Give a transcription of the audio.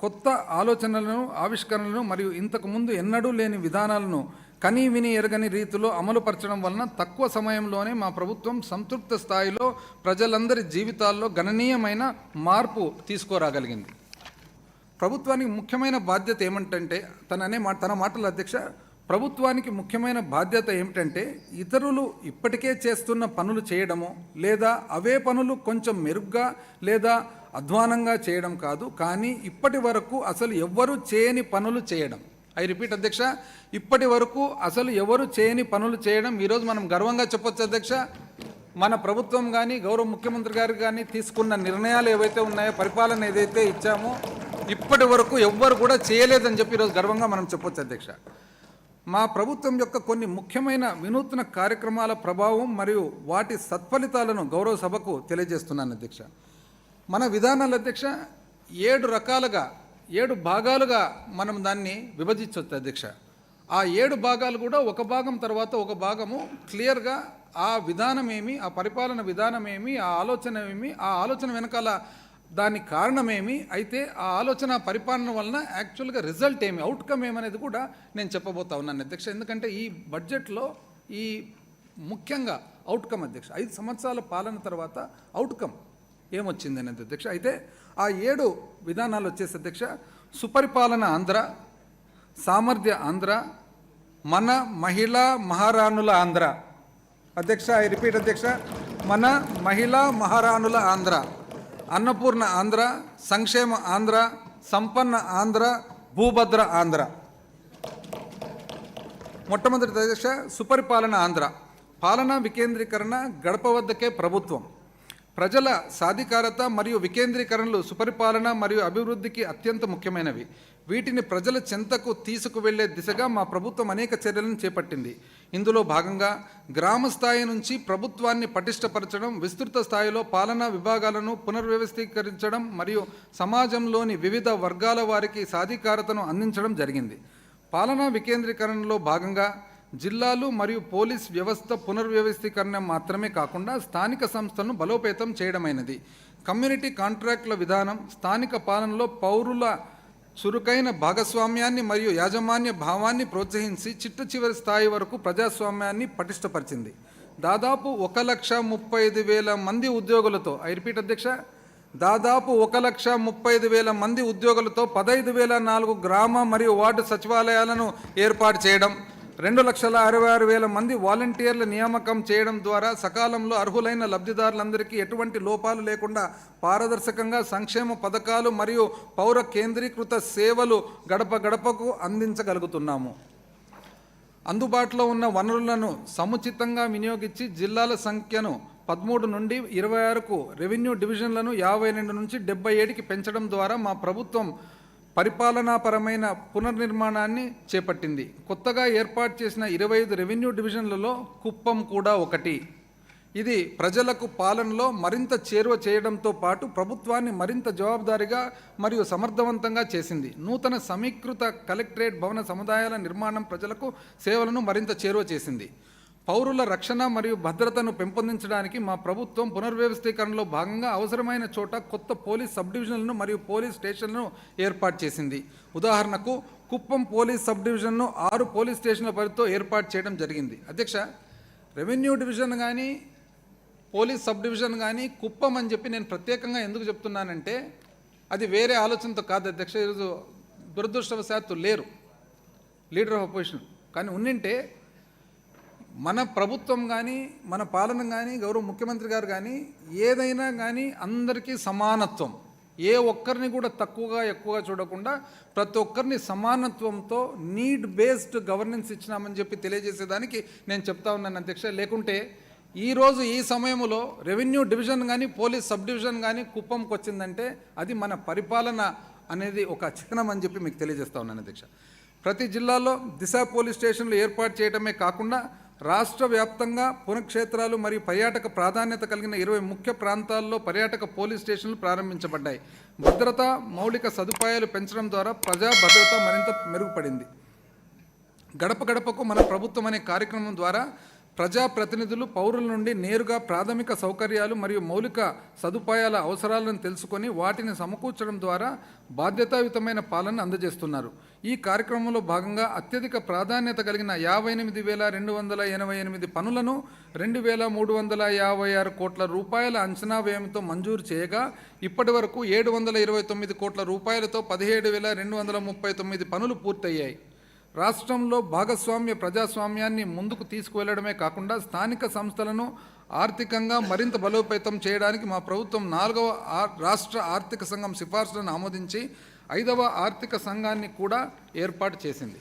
కొత్త ఆలోచనలను ఆవిష్కరణలను మరియు ఇంతకు ముందు ఎన్నడూ లేని విధానాలను కనీ విని ఎరగని రీతిలో అమలుపరచడం వలన తక్కువ సమయంలోనే మా ప్రభుత్వం సంతృప్త స్థాయిలో ప్రజలందరి జీవితాల్లో గణనీయమైన మార్పు తీసుకురాగలిగింది. ప్రభుత్వానికి ముఖ్యమైన బాధ్యత ఏమంటంటే తననే మా తన మాటల అధ్యక్ష ప్రభుత్వానికి ముఖ్యమైన బాధ్యత ఏమిటంటే ఇతరులు ఇప్పటికే చేస్తున్న పనులు చేయడము లేదా అవే పనులు కొంచెం మెరుగ్గా లేదా అధ్వానంగా చేయడం కాదు కానీ ఇప్పటి వరకు అసలు ఎవ్వరూ చేయని పనులు చేయడం. ఐ రిపీట్ అధ్యక్ష ఇప్పటి వరకు అసలు ఎవరు చేయని పనులు చేయడం ఈరోజు మనం గర్వంగా చెప్పొచ్చు అధ్యక్ష. మన ప్రభుత్వం కానీ గౌరవ ముఖ్యమంత్రి గారు కానీ తీసుకున్న నిర్ణయాలు ఏవైతే ఉన్నాయో పరిపాలన ఏదైతే ఇచ్చామో ఇప్పటి వరకు ఎవ్వరు కూడా చేయలేదని చెప్పి ఈరోజు గర్వంగా మనం చెప్పొచ్చు అధ్యక్ష. మా ప్రభుత్వం యొక్క కొన్ని ముఖ్యమైన వినూత్న కార్యక్రమాల ప్రభావం మరియు వాటి సత్ఫలితాలను గౌరవ సభకు తెలియజేస్తున్నాను అధ్యక్ష. మన విధానాలు అధ్యక్ష ఏడు రకాలుగా ఏడు భాగాలుగా మనం దాన్ని విభజించవచ్చు అధ్యక్ష. ఆ ఏడు భాగాలు కూడా ఒక భాగం తర్వాత ఒక భాగము క్లియర్గా ఆ విధానం ఏమి ఆ పరిపాలన విధానం ఏమి ఆ ఆలోచన ఏమి ఆ ఆలోచన వెనకాల దానికి కారణమేమి? అయితే ఆ ఆలోచన పరిపాలన వలన యాక్చువల్గా రిజల్ట్ ఏమి? అవుట్కమ్ ఏమనేది కూడా నేను చెప్పబోతా ఉన్నాను అధ్యక్ష. ఎందుకంటే ఈ బడ్జెట్లో ఈ ముఖ్యంగా అవుట్కమ్ అధ్యక్ష ఐదు సంవత్సరాల పాలన తర్వాత అవుట్కమ్ ఏమొచ్చింది అనేది అధ్యక్ష. అయితే ఆ ఏడు విధానాలు వచ్చేసి అధ్యక్ష సుపరిపాలన ఆంధ్ర సామర్థ్య ఆంధ్ర మన మహిళా మహారాణుల ఆంధ్ర. అధ్యక్ష ఐ రిపీట్ అధ్యక్ష మన మహిళా మహారాణుల ఆంధ్ర. అన్నపూర్ణ ఆంధ్ర సంక్షేమ ఆంధ్ర సంపన్న ఆంధ్ర భూభద్ర ఆంధ్ర మొట్టమొదటి దశ సుపరిపాలన ఆంధ్ర పాలనా వికేంద్రీకరణ గడప వద్దకే ప్రభుత్వం ప్రజల సాధికారత మరియు వికేంద్రీకరణలు సుపరిపాలన మరియు అభివృద్ధికి అత్యంత ముఖ్యమైనవి. వీటిని ప్రజల చెంతకు తీసుకువెళ్ళే దిశగా మా ప్రభుత్వం అనేక చర్యలను చేపట్టింది. ఇందులో భాగంగా గ్రామ స్థాయి నుంచి ప్రభుత్వాన్ని పటిష్టపరచడం విస్తృత స్థాయిలో పాలనా విభాగాలను పునర్వ్యవస్థీకరించడం మరియు సమాజంలోని వివిధ వర్గాల వారికి సాధికారతను అందించడం జరిగింది. పాలనా వికేంద్రీకరణలో భాగంగా జిల్లాలు మరియు పోలీస్ వ్యవస్థ పునర్వ్యవస్థీకరణ మాత్రమే కాకుండా స్థానిక సంస్థలను బలోపేతం చేయడమైనది. కమ్యూనిటీ కాంట్రాక్టుల విధానం స్థానిక పాలనలో పౌరుల చురుకైన భాగస్వామ్యాన్ని మరియు యాజమాన్య భావాన్ని ప్రోత్సహించి చిట్ట చివరి స్థాయి వరకు ప్రజాస్వామ్యాన్ని పటిష్టపరిచింది. దాదాపు ఒక లక్ష ముప్పై ఐదు వేల మంది ఉద్యోగులతో ఐ రిపీట్ అధ్యక్ష దాదాపు ఒక లక్ష ముప్పై ఐదు వేల మంది ఉద్యోగులతో పదహైదు వేల నాలుగు గ్రామ మరియు వార్డు సచివాలయాలను ఏర్పాటు చేయడం రెండు లక్షల అరవై ఆరు వేల మంది వాలంటీర్ల నియామకం చేయడం ద్వారా సకాలంలో అర్హులైన లబ్ధిదారులందరికీ ఎటువంటి లోపాలు లేకుండా పారదర్శకంగా సంక్షేమ పథకాలు మరియు పౌర కేంద్రీకృత సేవలు గడప గడపకు అందించగలుగుతున్నాము. అందుబాటులో ఉన్న వనరులను సముచితంగా వినియోగించి జిల్లాల సంఖ్యను పదమూడు నుండి ఇరవై ఆరుకు రెవెన్యూ డివిజన్లను యాభై రెండు నుంచి డెబ్బై ఏడుకి పెంచడం ద్వారా మా ప్రభుత్వం పరిపాలనాపరమైన పునర్నిర్మాణాన్ని చేపట్టింది. కొత్తగా ఏర్పాటు చేసిన ఇరవై ఐదు రెవెన్యూ డివిజన్లలో కుప్పం కూడా ఒకటి. ఇది ప్రజలకు పాలనలో మరింత చేరువ చేయడంతో పాటు ప్రభుత్వాన్ని మరింత జవాబుదారీగా మరియు సమర్థవంతంగా చేసింది. నూతన సమీకృత కలెక్టరేట్ భవన సముదాయాల నిర్మాణం ప్రజలకు సేవలను మరింత చేరువ చేసింది. పౌరుల రక్షణ మరియు భద్రతను పెంపొందించడానికి మా ప్రభుత్వం పునర్వ్యవస్థీకరణలో భాగంగా అవసరమైన చోట కొత్త పోలీస్ సబ్ డివిజన్లను మరియు పోలీస్ స్టేషన్లను ఏర్పాటు చేసింది. ఉదాహరణకు కుప్పం పోలీస్ సబ్ డివిజన్ను ఆరు పోలీస్ స్టేషన్ల పరిధితో ఏర్పాటు చేయడం జరిగింది. అధ్యక్ష రెవెన్యూ డివిజన్ కానీ పోలీస్ సబ్ డివిజన్ కానీ కుప్పం అని చెప్పి నేను ప్రత్యేకంగా ఎందుకు చెప్తున్నానంటే అది వేరే ఆలోచనతో కాదు అధ్యక్ష. ఈరోజు దురదృష్టవశాత్తు లేరు. Leader of opposition. కానీ ఉన్నింటే మన ప్రభుత్వం కానీ మన పాలన కానీ గౌరవ ముఖ్యమంత్రి గారు కానీ ఏదైనా కానీ అందరికీ సమానత్వం. ఏ ఒక్కరిని కూడా తక్కువగా ఎక్కువగా చూడకుండా ప్రతి ఒక్కరిని సమానత్వంతో నీడ్ బేస్డ్ గవర్నెన్స్ ఇచ్చినామని చెప్పి తెలియజేసేదానికి నేను చెప్తా ఉన్నాను అధ్యక్ష. లేకుంటే ఈరోజు ఈ సమయంలో రెవెన్యూ డివిజన్ కానీ పోలీస్ సబ్ డివిజన్ కానీ కుప్పంకి వచ్చిందంటే అది మన పరిపాలన అనేది ఒక చిహ్నం అని చెప్పి మీకు తెలియజేస్తా ఉన్నాను అధ్యక్ష. ప్రతి జిల్లాలో దిశ పోలీస్ స్టేషన్లు ఏర్పాటు చేయడమే కాకుండా రాష్ట్ర వ్యాప్తంగా పునక్షేత్రాలు మరియు పర్యాటక ప్రాధాన్యత కలిగిన ఇరవై ముఖ్య ప్రాంతాల్లో పర్యాటక పోలీస్ స్టేషన్లు ప్రారంభించబడ్డాయి. భద్రత మౌలిక సదుపాయాలు పెంచడం ద్వారా ప్రజా భద్రత మరింత మెరుగుపడింది. గడప గడపకు మన ప్రభుత్వం అనే కార్యక్రమం ద్వారా ప్రజాప్రతినిధులు పౌరుల నుండి నేరుగా ప్రాథమిక సౌకర్యాలు మరియు మౌలిక సదుపాయాల అవసరాలను తెలుసుకొని వాటిని సమకూర్చడం ద్వారా బాధ్యతాయుతమైన పాలన అందజేస్తున్నారు. ఈ కార్యక్రమంలో భాగంగా అత్యధిక ప్రాధాన్యత కలిగిన యాభై ఎనిమిది వేల రెండు వందల ఎనభై ఎనిమిది పనులను రెండు వేల మూడు వందల యాభై ఆరు కోట్ల రూపాయల అంచనా వ్యయంతో మంజూరు చేయగా ఇప్పటి వరకు ఏడు వందల ఇరవై తొమ్మిది కోట్ల రూపాయలతో పదిహేడు వేల రెండు వందల ముప్పై తొమ్మిది పనులు పూర్తయ్యాయి. రాష్ట్రంలో భాగస్వామ్య ప్రజాస్వామ్యాన్ని ముందుకు తీసుకువెళ్ళడమే కాకుండా స్థానిక సంస్థలను ఆర్థికంగా మరింత బలోపేతం చేయడానికి మా ప్రభుత్వం నాలుగవ రాష్ట్ర ఆర్థిక సంఘం సిఫార్సులను ఆమోదించి ఐదవ ఆర్థిక సంఘాన్ని కూడా ఏర్పాటు చేసింది.